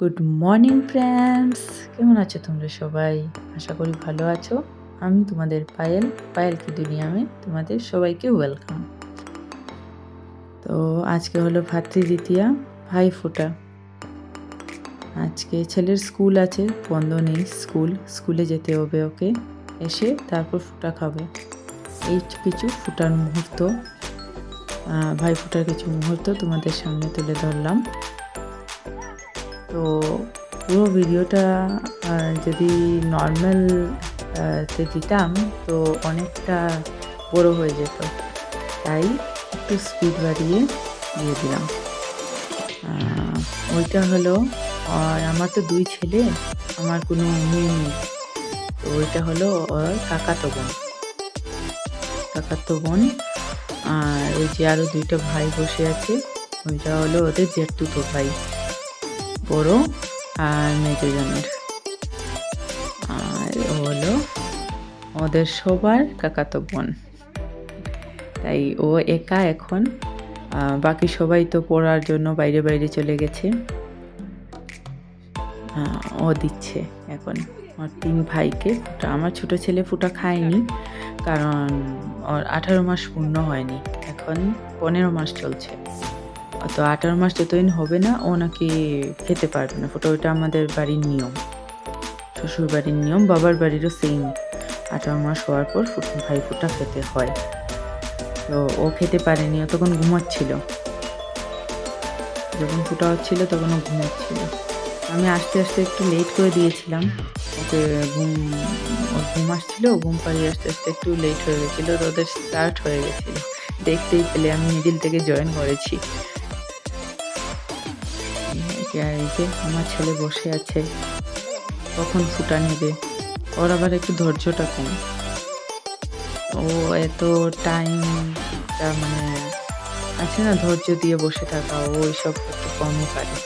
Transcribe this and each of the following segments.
Good morning friends কেমন আছো তোমরা সবাই? আশা করি ভালো আছো। আমি তোমাদের পায়েল পায়েল কি দুনিয়ামে? তোমাদের সবাইকে ওয়েলকাম তো আজকে হলো ভাতৃদ্বিতীয়া ভাই ফোটা আজকে ছেলের স্কুল আছে, বন্ধ নেই স্কুল। স্কুলে যেতে হবে ওকে। এসে তারপর ফুটা খাবে। এই কিছু ফুটার মুহূর্ত ভাই ফোটার কিছু মুহূর্ত তোমাদের সামনে তুলে ধরলাম। তো পুরো ভিডিওটা যদি নর্মাল তে দিতাম তো অনেকটা বড় হয়ে যেত। তাই একটু স্পিড বাড়িয়ে দিয়ে দিলাম। ওইটা হলো, আর আমার তো দুই ছেলে, আমার কোনো মেয়ে নেই। তো ওইটা হলো ওর কাকাতো বোন। কাকাতো বোন, আর ওই যে আরও দুইটা ভাই বসে আছে, ওইটা হলো ওদের জেঠতুতো ভাই। বড় আর মেজজনের আর হলো ওদের সবার কাকাতো বোন। তাই ও একা এখন। বাকি সবাই তো পড়ার জন্য বাইরে বাইরে চলে গেছে। ও দিচ্ছে এখন। ওর তিন ভাইকে আমার ছোট ছেলে ফুটা খায়নি, কারণ ওর আঠারো মাস পূর্ণ হয়নি। এখন পনেরো মাস চলছে। তো আঠারো মাস যতদিন হবে না, ও নাকি খেতে পারবে না। ফোটা, ওইটা আমাদের বাড়ির নিয়ম। শ্বশুর বাড়ির নিয়ম, বাবার বাড়িরও সেম আঠারো মাস হওয়ার পর ভাই ফুটা খেতে হয়। তো ও খেতে পারেনি, ও তখন ঘুমাচ্ছিল। যখন ফুটা হচ্ছিল, তখন ও ঘুমাচ্ছিল। আমি আস্তে আস্তে একটু লেট করে দিয়েছিলাম। ওকে ঘুম ওর ঘুম আসছিল ঘুম পাড়িয়ে আস্তে আস্তে একটু লেট হয়ে গেছিল, তো ওদের স্টার্ট হয়ে গেছিল। দেখতেই পেলে, আমি মিডিল থেকে জয়েন করেছি। আর এই যে আমার ছেলে বসে আছে, কখন ফুটা নেবে? ওর আবার একটু ধৈর্যটা কম। ও এত টাইম মানে আছে না, ধৈর্য দিয়ে বসে থাকা, ও এইসব একটু কমই পারে।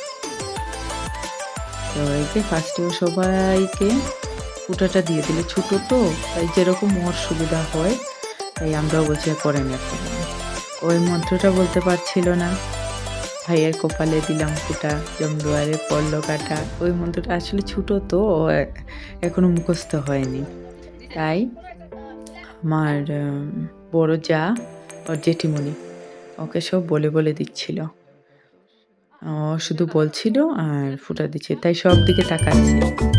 তো এই যে ফার্স্টে সবাইকে ফুটাটা দিয়ে দিলে, ছোটো তো, তাই যেরকম ওর সুবিধা হয়, তাই আমরাও বলছি করে নেব ওই মন্ত্রটা বলতে পারছিল না। ভাইয়ের কপালে দিলাম ফুটা জমদুয়ারে পড়ল কাটা ওই মন্ত্রটা আসলে ছোটো তো এখনও মুখস্থ হয়নি। তাই আমার বড় যা ওর জেঠিমণি ওকে সব বলে বলে দিচ্ছিল। ও শুধু বলছিল আর ফুটা দিচ্ছে, তাই সব দিকে তাকাচ্ছে।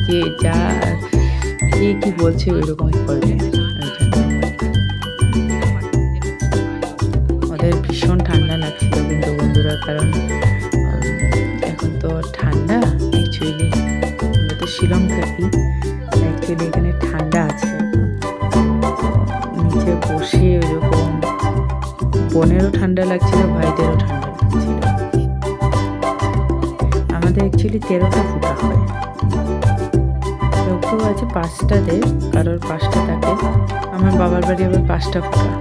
যে যা, কে কি বলছে ওই রকম করবে ওদের ভীষণ ঠান্ডা লাগছিল কিন্তু বন্ধুরা, কারণ এখন তো ঠান্ডা অ্যাকচুয়ালি আমরা তো শিলং থাকি অ্যাকচুয়ালি এখানে ঠান্ডা আছে। নিচে বসে ওইরকম বোনেরও ঠান্ডা লাগছিল, ভাইদেরও ঠান্ডা লাগছিল। আমাদের অ্যাকচুয়ালি তেরোটা ফুটা হয়। কেউ আছে পাঁচটাতে, কারোর পাঁচটা থাকে। আমার বাবার বাড়ি আবার পাঁচটা ফুটা।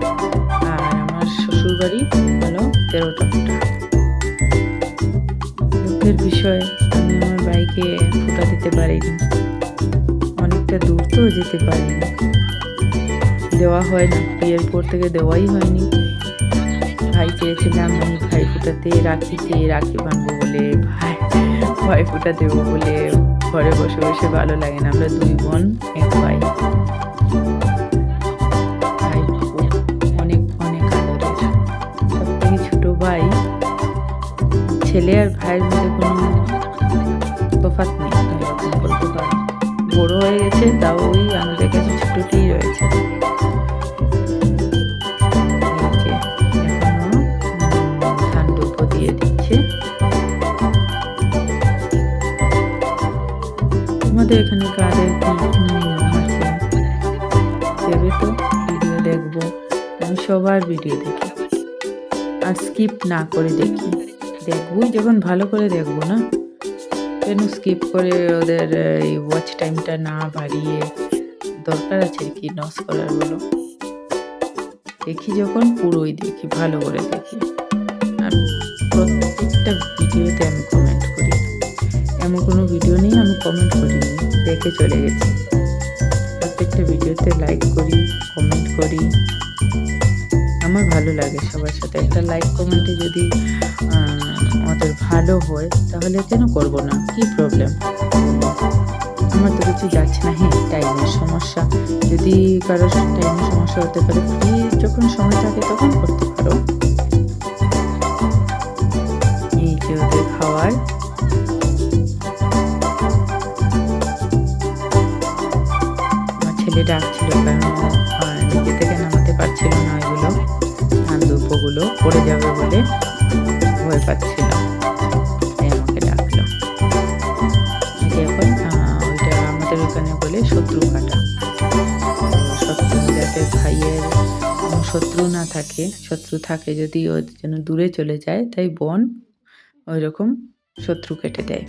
আর আমার শ্বশুর বাড়ি হলো তেরোটা ফুটা। দুঃখের বিষয় আমি আমার বাইকে ফুটা দিতে পারিনি। অনেকটা দূর তো যেতে পারিনি। দেওয়া হয় বিয়ের পর থেকে দেওয়াই হয়নি। ভাই চেয়েছিলাম আমি ভাই ফুটাতে রাখিতে রাখি বাঁধবো বলে। ভাই ভাই ফুটা দেবো বলে ঘরে বসে বসে ভালো লাগে না। আমরা দুই বোন, এক ভাই। আমাদের এখানে কাদের কি নিয়ম আছে দেবে তো ভিডিও দেখব। আমি সবার ভিডিও দেখি। আর স্কিপ না করে দেখি। দেখবই যখন ভালো করে দেখব না? কেন স্কিপ করে ওদের এই ওয়াচ টাইমটা না বাড়িয়ে দরকার আছে কি নস করার বলো? দেখি যখন, পুরোই দেখি, ভালো করে দেখি। আর প্রত্যেকটা ভিডিওতে আমি কোনো ভিডিও নেই, আমি কমেন্ট করিনি, দেখে চলে গেছি। প্রত্যেকটা ভিডিওতে লাইক করি কমেন্ট করি। আমার ভালো লাগে সবার সাথে। একটা লাইক কমেন্টে যদি আমাদের ভালো হয়, তাহলে কেন করব না? কি প্রবলেম আমার তো কিছু যাচ্ছে না। হ্যাঁ টাইমের সমস্যা। যদি কারও টাইমের সমস্যা হতে পারে ফ্রি যখন সময় থাকে তখন করতে পারো। এই যে ওদের খাওয়ার ছেলে ডাকছিল কারণ নিজে থেকে নামাতে পারছিল না ধান দুপোগুলো পড়ে যাবে বলে ভয় পাচ্ছিল। আমাকে ডাকলো। এখন ওইটা আমাদের ওখানে বলে শত্রু কাটা। শত্রু যাতে ভাইয়ের শত্রু না থাকে, শত্রু থাকে যদি ও যেন দূরে চলে যায়, তাই বোন ওই রকম শত্রু কেটে দেয়।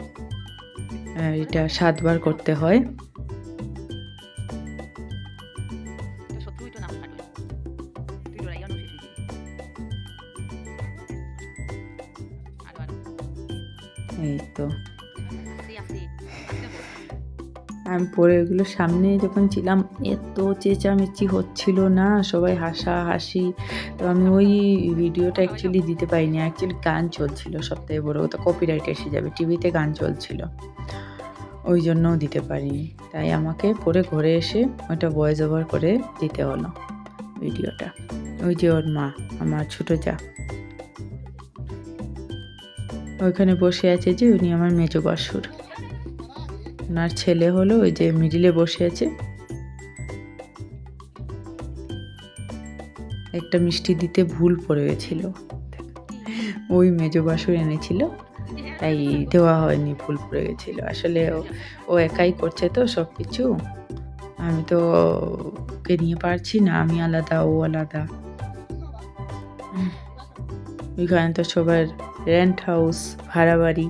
এটা সাতবার করতে হয়। এই তো আমি পরে এগুলো সামনে যখন ছিলাম এত চেঁচামেচি হচ্ছিল না? সবাই হাসা হাসি। তো আমি ওই ভিডিওটা অ্যাকচুয়ালি দিতে পারিনি। অ্যাকচুয়ালি গান চলছিল সবথেকে বড় কপি কপিরাইট এসে যাবে। টিভিতে গান চলছিল। ওই জন্যও দিতে পারিনি। তাই আমাকে পরে ঘরে এসে ওটা ভয়েস ওভার করে দিতে হলো ভিডিওটা। ওই যে ওর মা আমার ছোটো যা। ওইখানে বসে আছে যে উনি আমার মেজো বাসুর। ওনার ছেলে হলো ওই যে মিডিলে বসে আছে। একটা মিষ্টি দিতে ভুল পড়ে গেছিল। ওই মেজো বাসুর এনেছিল, তাই দেওয়া হয়নি, ভুল পড়ে গেছিল। আসলে ও- একাই করছে তো সব কিছু আমি তো ওকে নিয়ে পারছি না, আমি আলাদা, ও আলাদা। ওইখানে তো সবার রেন্ট হাউস ভাড়া বাড়ি।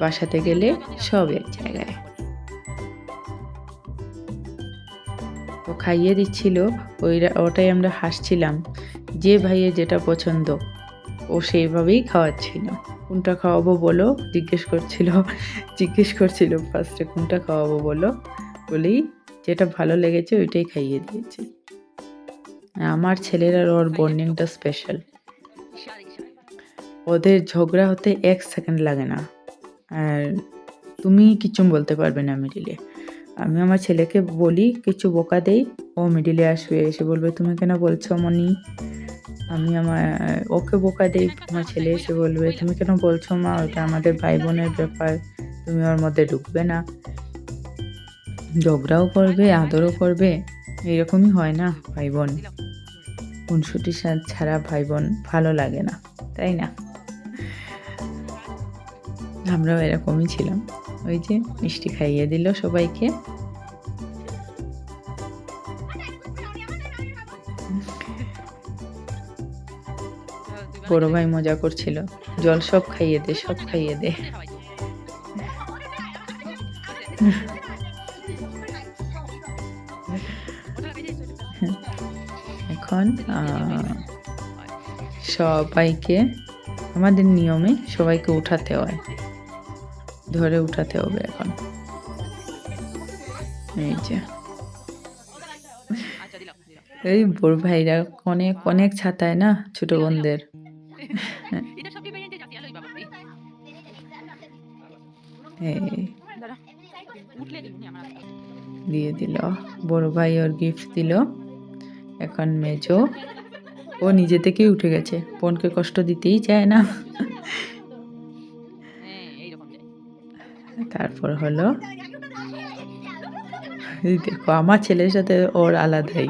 বাসাতে গেলে সব এক জায়গায়। ও খাইয়ে দিচ্ছিল ওই ওটাই আমরা হাসছিলাম যে ভাইয়ের যেটা পছন্দ ও সেইভাবেই খাওয়াচ্ছিল। কোনটা খাওয়াবো বলো? জিজ্ঞেস করছিল জিজ্ঞেস করছিল ফার্স্টে কোনটা খাওয়াবো বলো? বলেই যেটা ভালো লেগেছে ওইটাই খাইয়ে দিয়েছি। আমার ছেলেরা ওর বর্নিংটা স্পেশাল ওদের ঝগড়া হতে এক সেকেন্ড লাগে না। আর তুমি কিছু বলতে পারবে না মিডিলে আমি আমার ছেলেকে বলি, কিছু বোকা দেই, ও মিডিলে আসবে, এসে বলবে, তুমি কেন বলছো মনি? আমি আমার, ওকে বোকা দেই আমার ছেলে এসে বলবে, তুমি কেন বলছো মা? ওটা আমাদের ভাই বোনের ব্যাপার, তুমি ওর মধ্যে ঢুকবে না। ঝগড়াও করবে, আদরও করবে এইরকমই হয় না ভাই বোন খুনসুটি ছাড়া ভাই বোন ভালো লাগে না, তাই না? আমরাও এরকমই ছিলাম। ওই যে মিষ্টি খাইয়ে দিল সবাইকে। বড় ভাই মজা করছিল। জল সব খাইয়ে দে, সব খাইয়ে দে। এখন সবাইকে, আমাদের নিয়মে সবাইকে উঠাতে হয়। ধরে উঠাতে হবে এখন। এই যে। এই বড় ভাইরা অনেক অনেক ছাতায় না ছোট বোনদের। দিয়ে দিল। বড় ভাই ওর গিফট দিল। এখন মেজো। ও নিজে থেকেই উঠে গেছে। বোনকে কষ্ট দিতেই চায় না। তারপর হলো দেখো, আমার ছেলের সাথে ওর আলাদাই।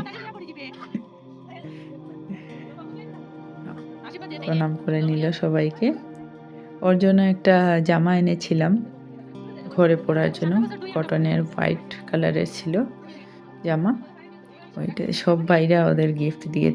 প্রণাম করে নিল সবাইকে। ওর জন্য একটা জামা এনেছিলাম, ঘরে পরার জন্য, কটনের হোয়াইট কালারের ছিল জামা। ওইটা সব বাইরা ওদের গিফট দিয়ে